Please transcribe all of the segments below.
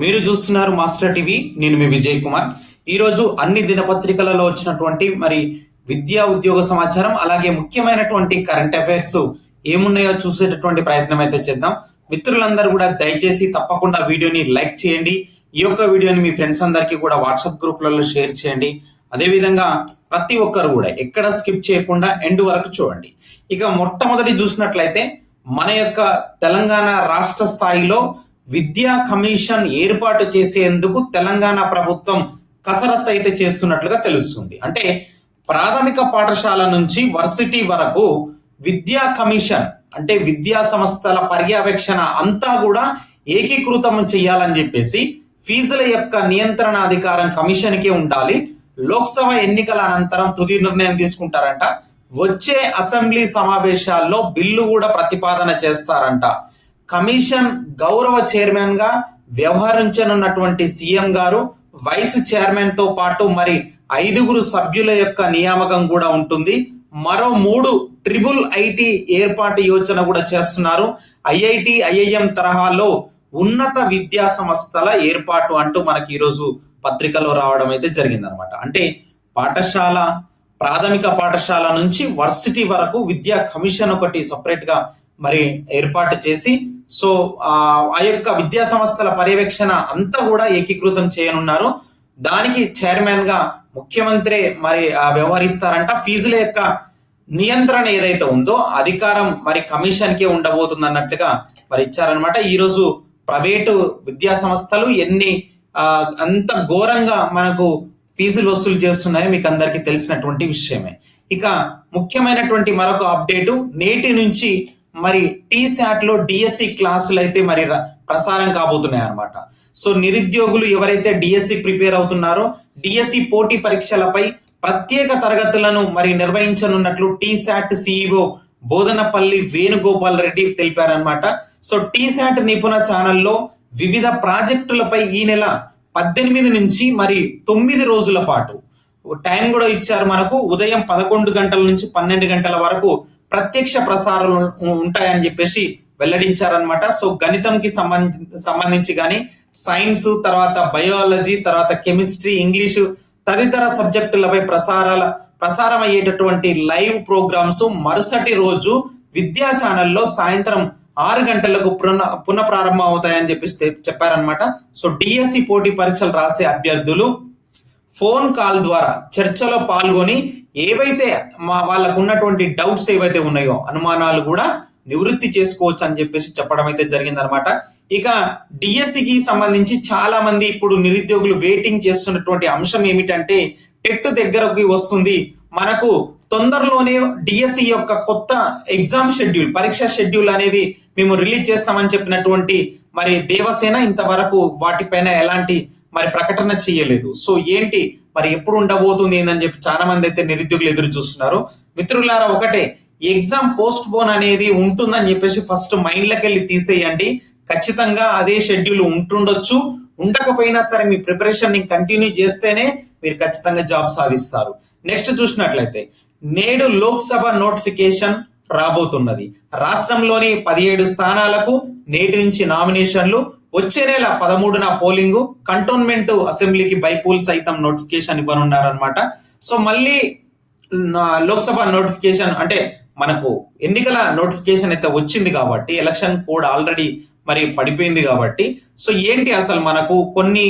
మీరు చూస్తున్నారు master TV నేను మీ విజయ్ కుమార్. ఈరోజు అన్ని దినపత్రికలలో వచ్చినటువంటి మరి విద్యా ఉద్యోగ సమాచారం అలాగే ముఖ్యమైనటువంటి కరెంట్ అఫైర్స్ ఏమున్నాయో చూసేటటువంటి ప్రయత్నం అయితే చేద్దాం. మిత్రులందరూ కూడా దయచేసి తప్పకుండా వీడియోని లైక్ చేయండి. ఈ యొక్క వీడియోని మీ ఫ్రెండ్స్ అందరికీ కూడా వాట్సాప్ గ్రూప్లలో షేర్ చేయండి. అదేవిధంగా ప్రతి ఒక్కరు కూడా ఎక్కడ స్కిప్ చేయకుండా ఎండ్ వరకు చూడండి. ఇక మొట్టమొదటి చూసినట్లయితే మన యొక్క తెలంగాణ రాష్ట్ర స్థాయిలో విద్యా కమిషన్ ఏర్పాటు చేసేందుకు తెలంగాణ ప్రభుత్వం కసరత్తు అయితే చేస్తున్నట్లుగా తెలుస్తుంది. అంటే ప్రాథమిక పాఠశాల నుంచి వర్సిటీ వరకు విద్యా కమిషన్ అంటే విద్యా సంస్థల పర్యవేక్షణ అంతా కూడా ఏకీకృతం చేయాలని చెప్పేసి ఫీజుల యొక్క నియంత్రణ అధికారం కమిషన్కే ఉండాలి. లోక్సభ ఎన్నికల అనంతరం తుది నిర్ణయం తీసుకుంటారంట. వచ్చే అసెంబ్లీ సమావేశాల్లో బిల్లు కూడా ప్రతిపాదన చేస్తారంట. కమిషన్ గౌరవ చైర్మన్గా వ్యవహరించనున్నటువంటి సీఎం గారు వైస్ చైర్మన్తో పాటు మరి ఐదుగురు సభ్యుల యొక్క నియామకం కూడా ఉంటుంది. మరో మూడు ట్రిపుల్ ఐటి ఏర్పాటు యోచన కూడా చేస్తున్నారు. ఐఐటి ఐఐఎం తరహాలో ఉన్నత విద్యా సంస్థల ఏర్పాటు అంటూ మనకి ఈరోజు పత్రికలో రావడం అయితే జరిగిందనమాట అంటే పాఠశాల ప్రాథమిక పాఠశాల నుంచి వర్సిటీ వరకు విద్యా కమిషన్ ఒకటి సపరేట్గా మరి ఏర్పాటు చేసి సో ఆ యొక్క విద్యా సంస్థల పర్యవేక్షణ అంతా కూడా ఏకీకృతం చేయనున్నారు. దానికి చైర్మన్గా ముఖ్యమంత్రి మరి వ్యవహరిస్తారంట. ఫీజుల యొక్క నియంత్రణ ఏదైతే ఉందో అధికారం మరి కమిషన్ కే ఉండబోతుంది అన్నట్లుగా మరి ఇచ్చారనమాట ఈరోజు ప్రైవేటు విద్యా సంస్థలు ఎన్ని ఆ, అంత ఘోరంగా మనకు ఫీజులు వసూలు చేస్తున్నాయో మీకు అందరికీ తెలిసినటువంటి విషయమే. ఇక ముఖ్యమైనటువంటి మరొక అప్డేటు నేటి నుంచి మరి టీ లో డిఎస్సి క్లాసులు అయితే మరి ర- ప్రసారం కాబోతున్నాయి అన్నమాట. సో నిరుద్యోగులు ఎవరైతే డిఎస్సి ప్రిపేర్ అవుతున్నారో డిఎస్సి పోటీ పరీక్షలపై ప్రత్యేక తరగతులను మరి నిర్వహించనున్నట్లు T SAT CEO Bodhanapalli Venugopal Reddy తెలిపారనమాట so T SAT Nipuna ఛానల్లో వివిధ ప్రాజెక్టులపై ఈ నెల పద్దెనిమిది నుంచి మరి తొమ్మిది రోజుల పాటు. టైం కూడా ఇచ్చారు మనకు. ఉదయం పదకొండు గంటల నుంచి పన్నెండు గంటల వరకు ప్రత్యక్ష ప్రసారాలు ఉంటాయని చెప్పేసి వెల్లడించారనమాట సో గణితంకి సంబంధించి సంబంధించి కానీ సైన్స్ తర్వాత బయాలజీ తర్వాత కెమిస్ట్రీ ఇంగ్లీషు తదితర సబ్జెక్టులపై ప్రసారాల ప్రసారం అయ్యేటటువంటి లైవ్ ప్రోగ్రామ్స్ మరుసటి రోజు విద్యా ఛానల్లో సాయంత్రం ఆరు గంటలకు పునః పునఃప్రారంభం అవుతాయని చెప్పేసి చెప్పారనమాట సో డిఎస్సి పోటీ పరీక్షలు రాసే అభ్యర్థులు ఫోన్ కాల్ ద్వారా చర్చలో పాల్గొని ఏవైతే మా వాళ్ళకు ఉన్నటువంటి డౌట్స్ ఏవైతే ఉన్నాయో అనుమానాలు కూడా నివృత్తి చేసుకోవచ్చు అని చెప్పేసి చెప్పడం అయితే జరిగిందనమాట ఇక డిఎస్సికి సంబంధించి చాలా మంది ఇప్పుడు నిరుద్యోగులు వెయిటింగ్ చేస్తున్నటువంటి అంశం ఏమిటంటే టెట్ దగ్గరకు వస్తుంది. మనకు తొందరలోనే డిఎస్సి యొక్క కొత్త ఎగ్జామ్ షెడ్యూల్ పరీక్ష షెడ్యూల్ అనేది మేము రిలీజ్ చేస్తామని చెప్పినటువంటి మరి దేవసేన ఇంతవరకు వాటిపైన ఎలాంటి మరి ప్రకటన చేయలేదు. సో ఏంటి? మరి ఎప్పుడు ఉండబోతుంది ఏందని చెప్పి చాలా మంది అయితే నిరుద్యోగులు ఎదురు చూస్తున్నారు. మిత్రులారా ఒకటే ఎగ్జామ్ పోస్ట్ పోన్ అనేది ఉంటుందని చెప్పేసి ఫస్ట్ మైండ్లోకి వెళ్ళి తీసేయండి. ఖచ్చితంగా అదే షెడ్యూల్ ఉంటుండొచ్చు. ఉండకపోయినా సరే మీ ప్రిపరేషన్ని కంటిన్యూ చేస్తేనే మీరు ఖచ్చితంగా జాబ్ సాధిస్తారు. నెక్స్ట్ చూసినట్లయితే నేడు లోక్సభ నోటిఫికేషన్ రాబోతున్నది. రాష్ట్రంలోని పదిహేడు స్థానాలకు నేటి నుంచి నామినేషన్లు వచ్చే నెల పదమూడున పోలింగు కంటోన్మెంట్ అసెంబ్లీకి బైపోల్ సైతం నోటిఫికేషన్ ఇవ్వనున్నారనమాట సో మళ్ళీ లోక్సభ నోటిఫికేషన్ అంటే మనకు ఎన్నికల నోటిఫికేషన్ అయితే వచ్చింది కాబట్టి ఎలక్షన్ కోడ్ ఆల్రెడీ మరి పడిపోయింది కాబట్టి సో ఏంటి అసలు మనకు కొన్ని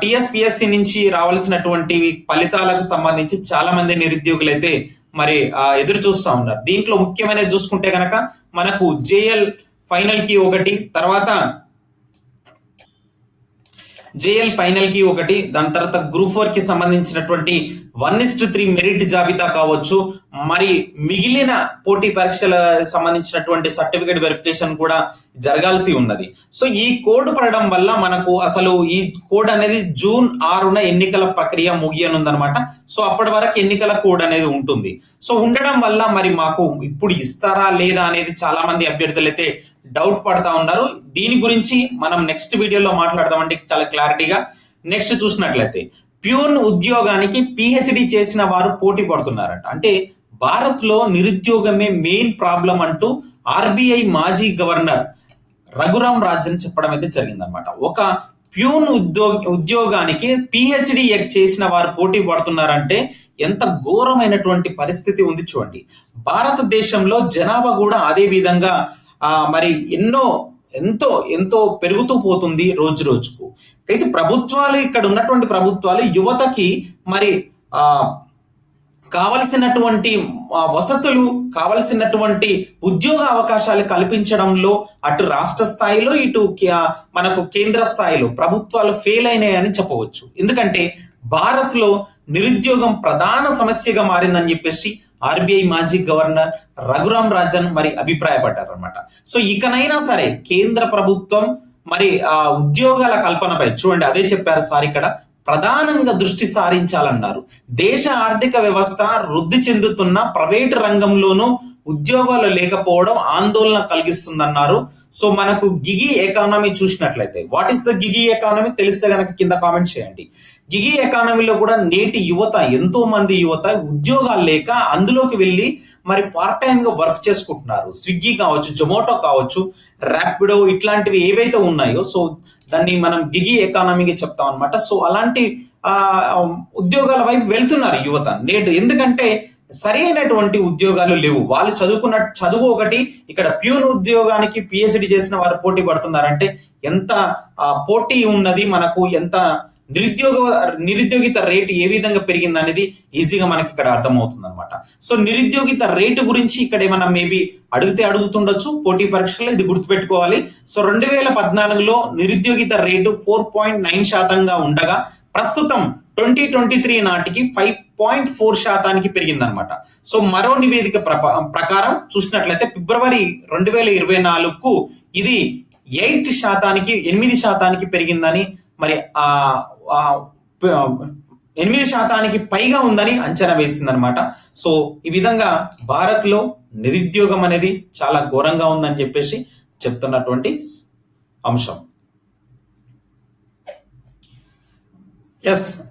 టిఎస్పిఎస్సి నుంచి రావాల్సినటువంటి ఫలితాలకు సంబంధించి చాలా మంది నిరుద్యోగులు అయితే మరి ఎదురు చూస్తూ ఉన్నారు. దీంట్లో ముఖ్యమైనది చూసుకుంటే కనుక మనకు జేఎల్ ఫైనల్కి ఒకటి తర్వాత జేఎల్ ఫైనల్కి ఒకటి దాని తర్వాత గ్రూప్ ఫోర్కి సంబంధించినటువంటి వన్ ఇస్ట్ త్రీ మెరిట్ జాబితా కావచ్చు. మరి మిగిలిన పోటీ పరీక్షల సంబంధించినటువంటి సర్టిఫికేట్ వెరిఫికేషన్ కూడా జరగాల్సి ఉన్నది. సో ఈ కోడ్ పడడం వల్ల మనకు అసలు ఈ కోడ్ అనేది జూన్ ఆరున ఎన్నికల ప్రక్రియ ముగియనుందనమాట. సో అప్పటి వరకు ఎన్నికల కోడ్ అనేది ఉంటుంది. సో ఉండడం వల్ల మరి మాకు ఇప్పుడు ఇస్తారా లేదా అనేది చాలా మంది అభ్యర్థులు అయితే డౌట్ పడతా ఉన్నారు. దీని గురించి మనం నెక్స్ట్ వీడియోలో మాట్లాడదామండి. చాలా క్లారిటీగా. నెక్స్ట్ చూసినట్లయితే ప్యూన్ ఉద్యోగానికి పిహెచ్డి చేసిన వారు పోటీ పడుతున్నారంట. అంటే భారత్లో నిరుద్యోగమే మెయిన్ ప్రాబ్లం అంటూ ఆర్బీఐ మాజీ గవర్నర్ రఘురాం రాజన్ చెప్పడం అయితే జరిగిందనమాట ఒక ప్యూన్ ఉద్యోగ ఉద్యోగానికి పిహెచ్డి చేసిన వారు పోటీ పడుతున్నారంటే ఎంత ఘోరమైనటువంటి పరిస్థితి ఉంది చూడండి. భారతదేశంలో జనాభా కూడా అదే విధంగా మరి ఎన్నో ఎంతో ఎంతో పెరుగుతూ పోతుంది రోజు రోజుకు. అయితే ప్రభుత్వాలు ఇక్కడ ఉన్నటువంటి ప్రభుత్వాలు యువతకి మరి ఆ కావలసినటువంటి వసతులు కావలసినటువంటి ఉద్యోగ అవకాశాలు కల్పించడంలో అటు రాష్ట్ర స్థాయిలో ఇటు మనకు కేంద్ర స్థాయిలో ప్రభుత్వాలు ఫెయిల్ అయినాయని చెప్పవచ్చు. ఎందుకంటే భారత్లో నిరుద్యోగం ప్రధాన సమస్యగా మారిందని చెప్పేసి ఆర్బీఐ మాజీ గవర్నర్ రఘురామ్ రాజన్ మరి అభిప్రాయపడ్డారు అనమాట సో ఇకనైనా సరే కేంద్ర ప్రభుత్వం మరి ఆ ఉద్యోగాల కల్పనపై చూడండి అదే చెప్పారు సార్ ఇక్కడ ప్రధానంగా దృష్టి సారించాలన్నారు. దేశ ఆర్థిక వ్యవస్థ వృద్ధి చెందుతున్న ప్రైవేటు రంగంలోనూ ఉద్యోగాలు లేకపోవడం ఆందోళన కలిగిస్తుందన్నారు. సో మనకు గిగి ఎకానమీ చూసినట్లయితే what is the gig economy తెలిస్తే గనక కింద కామెంట్ చేయండి. గిగి ఎకానమీలో కూడా నేటి యువత ఎంతో మంది యువత ఉద్యోగాలు లేక అందులోకి వెళ్ళి మరి పార్ట్ టైం గా వర్క్ చేసుకుంటున్నారు. స్విగ్గీ కావచ్చు జొమాటో కావచ్చు ర్యాపిడో ఇట్లాంటివి ఏవైతే ఉన్నాయో సో దాన్ని మనం గిగి ఎకానమీకి చెప్తాం అనమాట సో అలాంటి ఆ ఉద్యోగాల వైపు వెళ్తున్నారు యువత. నేడు ఎందుకంటే సరైనటువంటి ఉద్యోగాలు లేవు. వాళ్ళు చదువుకున్న చదువు ఒకటి ఇక్కడ ప్యూన్ ఉద్యోగానికి పిహెచ్డి చేసిన వారు పోటీ పడుతున్నారంటే ఎంత పోటీ ఉన్నది మనకు ఎంత నిరుద్యోగ నిరుద్యోగిత రేటు ఏ విధంగా పెరిగింది అనేది ఈజీగా మనకి ఇక్కడ అర్థమవుతుంది అనమాట సో నిరుద్యోగిత రేటు గురించి ఇక్కడ ఏమన్నా మేబీ అడిగితే అడుగుతుండొచ్చు. పోటీ పరీక్షలు ఇది గుర్తుపెట్టుకోవాలి. సో రెండు వేల పద్నాలుగులో నిరుద్యోగిత రేటు ఫోర్ పాయింట్ నైన్ శాతంగా ఉండగా ప్రస్తుతం ట్వంటీ ట్వంటీ త్రీ నాటికి ఫైవ్ పాయింట్ ఫోర్ శాతానికి పెరిగిందనమాట. సో మరో నివేదిక ప్రప- ప్రకారం చూసినట్లయితే ఫిబ్రవరి రెండు వేల ఇరవై నాలుగుకు ఇది ఎయిట్ శాతానికి ఎనిమిది శాతానికి పెరిగిందని మరి ఆ ఎనిమిది శాతానికి పైగా ఉందని అంచనా వేసిందనమాట. సో ఈ విధంగా భారత్లో నిరుద్యోగం అనేది చాలా ఘోరంగా ఉందని చెప్పేసి చెప్తున్నటువంటి అంశం. ఎస్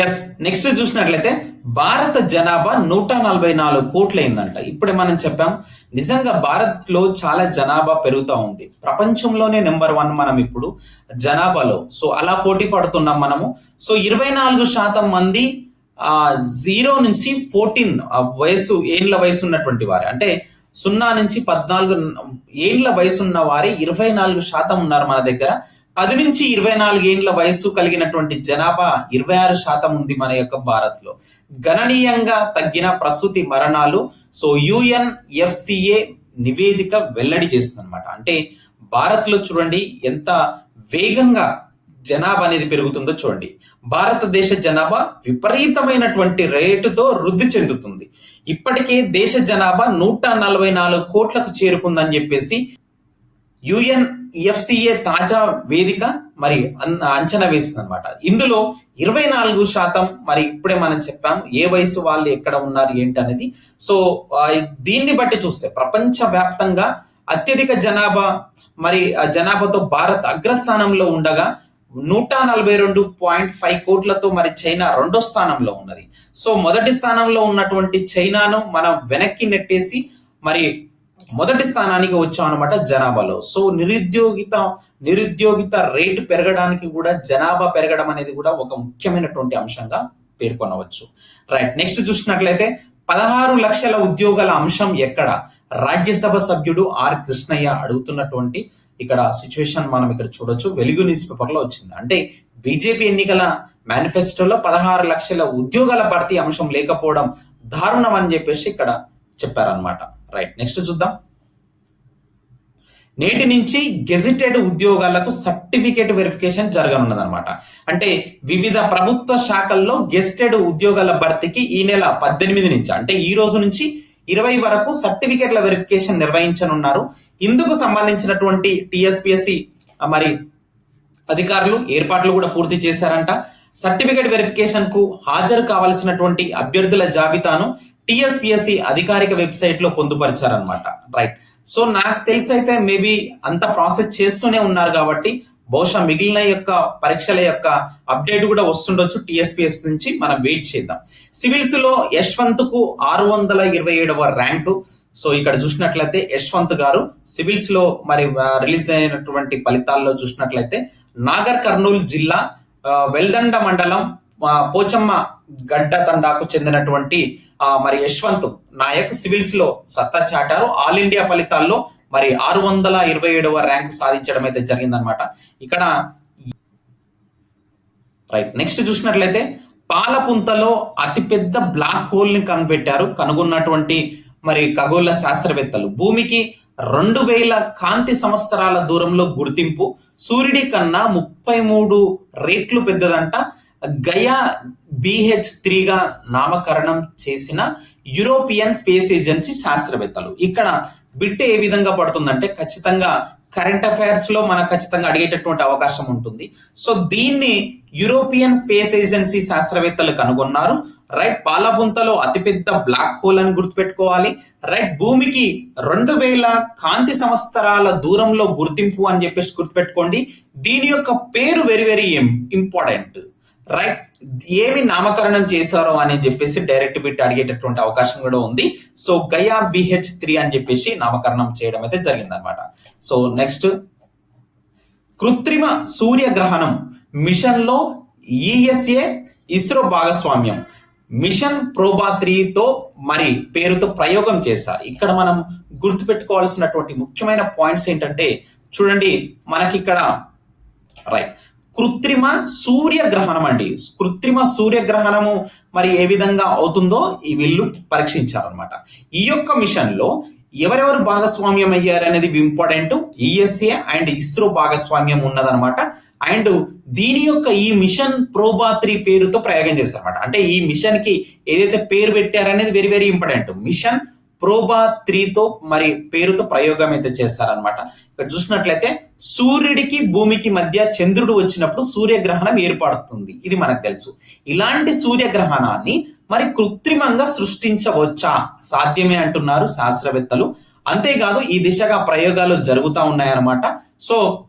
ఎస్ నెక్స్ట్ చూసినట్లయితే భారత జనాభా నూట నలభై నాలుగు కోట్లయిందంట. ఇప్పుడే మనం చెప్పాం నిజంగా భారత్లో చాలా జనాభా పెరుగుతూ ఉంది. ప్రపంచంలోనే నెంబర్ వన్ మనం ఇప్పుడు జనాభాలో. సో అలా పోటీ పడుతున్నాం మనము. సో ఇరవై నాలుగు శాతం మంది ఆ జీరో నుంచి ఫోర్టీన్ వయసు ఏండ్ల వయసు ఉన్నటువంటి వారు. అంటే సున్నా నుంచి పద్నాలుగు ఏండ్ల వయసు ఉన్న వారి ఇరవై నాలుగు శాతం ఉన్నారు మన దగ్గర. పది నుంచి ఇరవై నాలుగేండ్ల వయస్సు కలిగినటువంటి జనాభా ఇరవై ఆరు శాతం ఉంది మన యొక్క భారత్లో గణనీయంగా తగ్గిన ప్రసూతి మరణాలు సో యుఎన్ఎఫ్సిఏ నివేదిక వెల్లడి చేస్తుంది అనమాట అంటే భారత్లో చూడండి ఎంత వేగంగా జనాభా అనేది పెరుగుతుందో చూడండి. భారతదేశ జనాభా విపరీతమైనటువంటి రేటుతో వృద్ధి చెందుతుంది. ఇప్పటికే దేశ జనాభా నూట నలభై నాలుగు కోట్లకు చేరుకుందని చెప్పేసి ఎఫ్సిఏ తాజా వేదిక మరి అన్- అంచనా వేసింది అనమాట ఇందులో ఇరవై నాలుగు శాతం మరి ఇప్పుడే మనం చెప్పాం ఏ వయసు వాళ్ళు ఎక్కడ ఉన్నారు ఏంటి అనేది. సో దీన్ని బట్టి చూస్తే ప్రపంచ వ్యాప్తంగా అత్యధిక జనాభా మరి ఆ జనాభాతో భారత్ అగ్రస్థానంలో ఉండగా నూట నలభై రెండు పాయింట్ ఫైవ్ కోట్లతో మరి చైనా రెండో స్థానంలో ఉన్నది. సో మొదటి స్థానంలో ఉన్నటువంటి చైనాను మనం వెనక్కి నెట్టేసి మరి మొదటి స్థానానికి వచ్చాం అనమాట జనాభాలో. సో నిరుద్యోగిత నిరుద్యోగిత రేటు పెరగడానికి కూడా జనాభా పెరగడం అనేది కూడా ఒక ముఖ్యమైనటువంటి అంశంగా పేర్కొనవచ్చు. రైట్ నెక్స్ట్ చూసినట్లయితే పదహారు లక్షల ఉద్యోగాల అంశం ఎక్కడ? రాజ్యసభ సభ్యుడు ఆర్ కృష్ణయ్య అడుగుతున్నటువంటి ఇక్కడ సిచ్యువేషన్ మనం ఇక్కడ చూడొచ్చు. వెలుగు న్యూస్ పేపర్లో వచ్చింది. అంటే బీజేపీ ఎన్నికల మేనిఫెస్టోలో పదహారు లక్షల ఉద్యోగాల భర్తీ అంశం లేకపోవడం దారుణం అని చెప్పేసి ఇక్కడ చెప్పారనమాట రైట్ నెక్స్ట్ చూద్దాం. నేటి నుంచి గెజిటెడ్ ఉద్యోగాలకు సర్టిఫికేట్ వెరిఫికేషన్ జరగనున్నదన్నమాట. అంటే వివిధ ప్రభుత్వ శాఖల్లో గెస్టెడ్ ఉద్యోగాల భర్తీకి ఈ నెల పద్దెనిమిది నుంచి అంటే ఈ రోజు నుంచి ఇరవై వరకు సర్టిఫికేట్ల వెరిఫికేషన్ నిర్వహించనున్నారు. ఇందుకు సంబంధించినటువంటి టిఎస్పిఎస్సి మరి అధికారులు ఏర్పాట్లు కూడా పూర్తి చేశారంట. సర్టిఫికేట్ వెరిఫికేషన్కు హాజరు కావాల్సినటువంటి అభ్యర్థుల జాబితాను టిఎస్పిఎస్సి అధికారిక వెబ్సైట్లో పొందుపరిచారనమాట రైట్. సో నాకు తెలిసి అయితే మేబీ అంత ప్రాసెస్ చేస్తూనే ఉన్నారు కాబట్టి బహుశా మిగిలిన యొక్క పరీక్షల యొక్క అప్డేట్ కూడా వస్తుండొచ్చు టిఎస్పిఎస్ నుంచి. మనం వెయిట్ చేద్దాం. సివిల్స్లో యశ్వంత్కు ఆరు వందల ఇరవై ఏడవ ర్యాంకు. సో ఇక్కడ చూసినట్లయితే యశ్వంత్ గారు సివిల్స్లో మరి రిలీజ్ అయినటువంటి ఫలితాల్లో చూసినట్లయితే నాగర్ కర్నూలు జిల్లా వెల్దండ మండలం పోచమ్మ గడ్డ తండాకు చెందినటువంటి ఆ, మరి యశ్వంత్ నాయక్ సివిల్స్లో సత్తా చాటారు. ఆల్ ఇండియా ఫలితాల్లో మరి ఆరు వందల ఇరవై ఏడవ ర్యాంక్ సాధించడం అయితే జరిగిందనమాట ఇక్కడ రైట్ నెక్స్ట్ చూసినట్లయితే పాలపుంతలో అతిపెద్ద బ్లాక్ హోల్ని కనిపెట్టారు కనుగొన్నటువంటి మరి ఖగోళ శాస్త్రవేత్తలు. భూమికి రెండు వేల కాంతి సంవత్సరాల దూరంలో గుర్తింపు సూర్యుడి కన్నా ముప్పై మూడు రేట్లు పెద్దదంట. గయా బిహెచ్ త్రీగా నామకరణం చేసిన యూరోపియన్ స్పేస్ ఏజెన్సీ శాస్త్రవేత్తలు. ఇక్కడ బిట్ ఏ విధంగా పడుతుందంటే ఖచ్చితంగా కరెంట్ అఫైర్స్లో మనకు ఖచ్చితంగా అడిగేటటువంటి అవకాశం ఉంటుంది. సో దీన్ని యూరోపియన్ స్పేస్ ఏజెన్సీ శాస్త్రవేత్తలు కనుగొన్నారు. రైట్ పాలపుంతలో అతిపెద్ద బ్లాక్ హోల్ అని గుర్తుపెట్టుకోవాలి. రైట్ భూమికి రెండు వేల కాంతి సంవత్సరాల దూరంలో గుర్తింపు అని చెప్పేసి గుర్తుపెట్టుకోండి. దీని యొక్క పేరు వెరీ వెరీ ఇంపార్టెంట్. రైట్ ఏమి నామకరణం చేశారో అని చెప్పేసి డైరెక్ట్ బిట్ అడిగేటటువంటి అవకాశం కూడా ఉంది. సో గయా బిహెచ్ త్రీ అని చెప్పేసి నామకరణం చేయడం అయితే జరిగింది అనమాట సో నెక్స్ట్ కృత్రిమ సూర్యగ్రహణం. మిషన్లో ఈఎస్ఏ ఇస్రో భాగస్వామ్యం. మిషన్ ప్రోబా త్రీతో మరి పేరుతో ప్రయోగం చేశారు ఇక్కడ మనం గుర్తుపెట్టుకోవాల్సినటువంటి ముఖ్యమైన పాయింట్స్ ఏంటంటే చూడండి మనకి ఇక్కడ రైట్ కృత్రిమ సూర్యగ్రహణం అండి కృత్రిమ సూర్యగ్రహణము మరి ఏ విధంగా అవుతుందో ఈ వీళ్ళు పరీక్షించారనమాట ఈ యొక్క మిషన్లో ఎవరెవరు భాగస్వామ్యం అయ్యారు అనేది ఇంపార్టెంట్ ఈఎస్ఏ అండ్ ఇస్రో భాగస్వామ్యం ఉన్నదనమాట అండ్ దీని యొక్క ఈ మిషన్ ప్రోబా త్రీ పేరుతో ప్రయోగం చేస్తారన్నమాట అంటే ఈ మిషన్కి ఏదైతే పేరు పెట్టారనేది very very important. Mission Proba త్రీతో మరి పేరుతో ప్రయోగం అయితే చేస్తారనమాట ఇక్కడ చూసినట్లయితే సూర్యుడికి భూమికి మధ్య చంద్రుడు వచ్చినప్పుడు సూర్యగ్రహణం ఏర్పడుతుంది. ఇది మనకు తెలుసు. ఇలాంటి సూర్యగ్రహణాన్ని మరి కృత్రిమంగా సృష్టించవచ్చా? సాధ్యమే అంటున్నారు శాస్త్రవేత్తలు. అంతేకాదు ఈ దిశగా ప్రయోగాలు జరుగుతూ ఉన్నాయన్నమాట. సో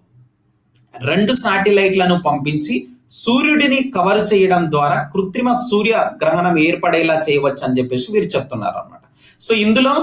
రెండు శాటిలైట్లను పంపించి సూర్యుడిని కవర్ చేయడం ద్వారా కృత్రిమ సూర్య గ్రహణం ఏర్పడేలా చేయవచ్చు అని చెప్పేసి వీరు చెప్తున్నారు అనమాట సో ఇందులో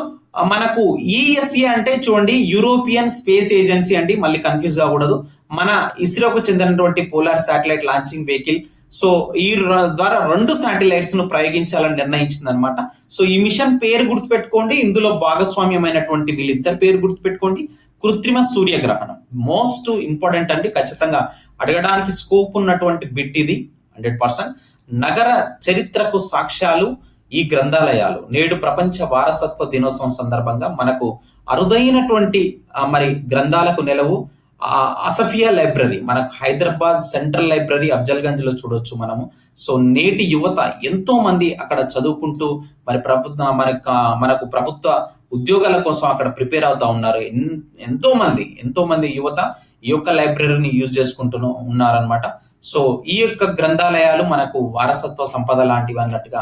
మనకు ఈఎస్ఏ అంటే చూడండి యూరోపియన్ స్పేస్ ఏజెన్సీ అండి మళ్ళీ కన్ఫ్యూజ్ కాకూడదు మన ఇస్రోకు చెందినటువంటి polar satellite launching vehicle so ఈ ద్వారా రెండు శాటిలైట్స్ను ప్రయోగించాలని నిర్ణయించింది అనమాట సో ఈ మిషన్ పేరు గుర్తుపెట్టుకోండి ఇందులో భాగస్వామ్యమైనటువంటి వీళ్ళిద్దరు పేరు గుర్తుపెట్టుకోండి. కృత్రిమ సూర్యగ్రహణం మోస్ట్ ఇంపార్టెంట్ అండి ఖచ్చితంగా అడగడానికి స్కోప్ ఉన్నటువంటి బిట్ ఇది హండ్రెడ్ పర్సెంట్ నగర చరిత్రకు సాక్ష్యాలు ఈ గ్రంథాలయాలు. నేడు ప్రపంచ వారసత్వ దినోత్సవం సందర్భంగా మనకు అరుదైనటువంటి మరి గ్రంథాలకు నెలవు. ఆ, అసఫియా లైబ్రరీ మనకు హైదరాబాద్ సెంట్రల్ లైబ్రరీ అఫ్జల్గంజ్లో చూడొచ్చు మనము. సో నేటి యువత ఎంతో మంది అక్కడ చదువుకుంటూ మరి ప్రభుత్వ మనకు మనకు ప్రభుత్వ ఉద్యోగాల కోసం అక్కడ ప్రిపేర్ అవుతా ఉన్నారు. ఎన్- ఎంతో మంది ఎంతో మంది యువత ఈ యొక్క లైబ్రరీని యూజ్ చేసుకుంటూ ఉన్నారనమాట సో ఈ యొక్క గ్రంథాలయాలు మనకు వారసత్వ సంపద లాంటివి అన్నట్టుగా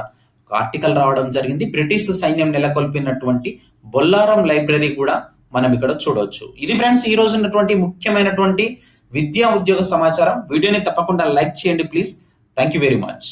ఆర్టికల్ రావడం జరిగింది. బ్రిటిష్ సైన్యం నెలకొల్పినటువంటి బొల్లారం లైబ్రరీ కూడా మనం ఇక్కడ చూడవచ్చు ఇది ఫ్రెండ్స్ ఈ రోజు ఉన్నటువంటి ముఖ్యమైనటువంటి విద్యా ఉద్యోగ సమాచారం. వీడియోని తప్పకుండా లైక్ చేయండి please. Thank you very much.